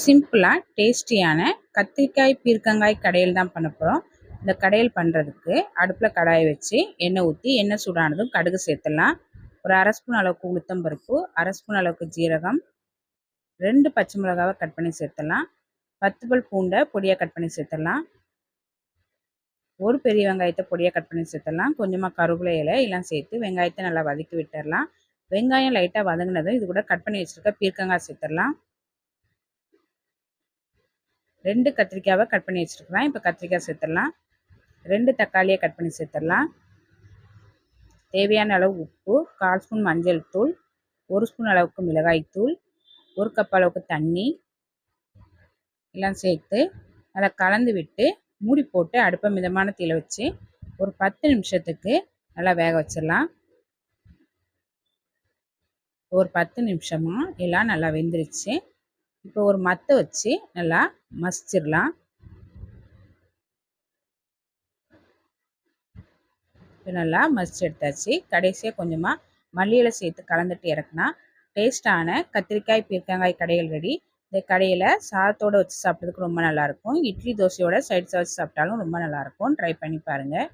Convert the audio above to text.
சிம்பிளாக டேஸ்டியான கத்திரிக்காய் பீர்க்கங்காய் கடையில் தான் பண்ண போகிறோம் இந்த கடையில் பண்ணுறதுக்கு அடுப்பில் கடாயை வச்சு எண்ணெய் ஊற்றி எண்ணெய் சூடானதும் கடுகு சேர்த்துடலாம். ஒரு அரை ஸ்பூன் அளவுக்கு உளுத்தம் பருப்பு அரை ஸ்பூன் அளவுக்கு ஜீரகம் ரெண்டு பச்சை மிளகாவை கட் பண்ணி சேர்த்துடலாம். பத்து பல் பூண்டை பொடியாக கட் பண்ணி சேர்த்துடலாம். ஒரு பெரிய வெங்காயத்தை பொடியாக கட் பண்ணி சேர்த்துடலாம். கொஞ்சமாக கருவேப்பிலை இலை எல்லாம் சேர்த்து வெங்காயத்தை நல்லா வதக்கி விட்டுடலாம். வெங்காயம் லைட்டாக வதங்கினதும் இது கூட கட் பண்ணி வச்சுருக்க பீர்க்கங்காய் சேர்த்துடலாம். ரெண்டு கத்திரிக்காவை கட் பண்ணி வச்சுருக்கலாம் இப்போ கத்திரிக்காய் சேர்த்துடலாம். ரெண்டு தக்காளியை கட் பண்ணி சேர்த்துடலாம். தேவையான அளவு உப்பு கால் ஸ்பூன் மஞ்சள் தூள் ஒரு ஸ்பூன் அளவுக்கு மிளகாய் தூள் ஒரு கப் அளவுக்கு தண்ணி எல்லாம் சேர்த்து அதை கலந்து விட்டு மூடி போட்டு அடுப்பை மிதமான தீயில் வச்சு ஒரு பத்து நிமிஷத்துக்கு நல்லா வேக வச்சிடலாம். ஒரு பத்து நிமிஷமாக எல்லாம் நல்லா வெந்துருச்சு. இப்போ ஒரு மத்தை வச்சு நல்லா மசிச்சிடலாம். இப்போ நல்லா மசிச்சு எடுத்தாச்சு. கடைசியாக கொஞ்சமாக மல்லியில் சேர்த்து கலந்துட்டு இறக்குனா டேஸ்டான கத்திரிக்காய் பீர்க்கங்காய் கடைகள் ரெடி இந்த கடையில் சாதத்தோடு வச்சு சாப்பிட்றதுக்கு ரொம்ப நல்லாயிருக்கும் இட்லி தோசையோட சைட்ஸை வச்சு சாப்பிட்டாலும் ரொம்ப நல்லாயிருக்கும் ட்ரை பண்ணி பாருங்கள்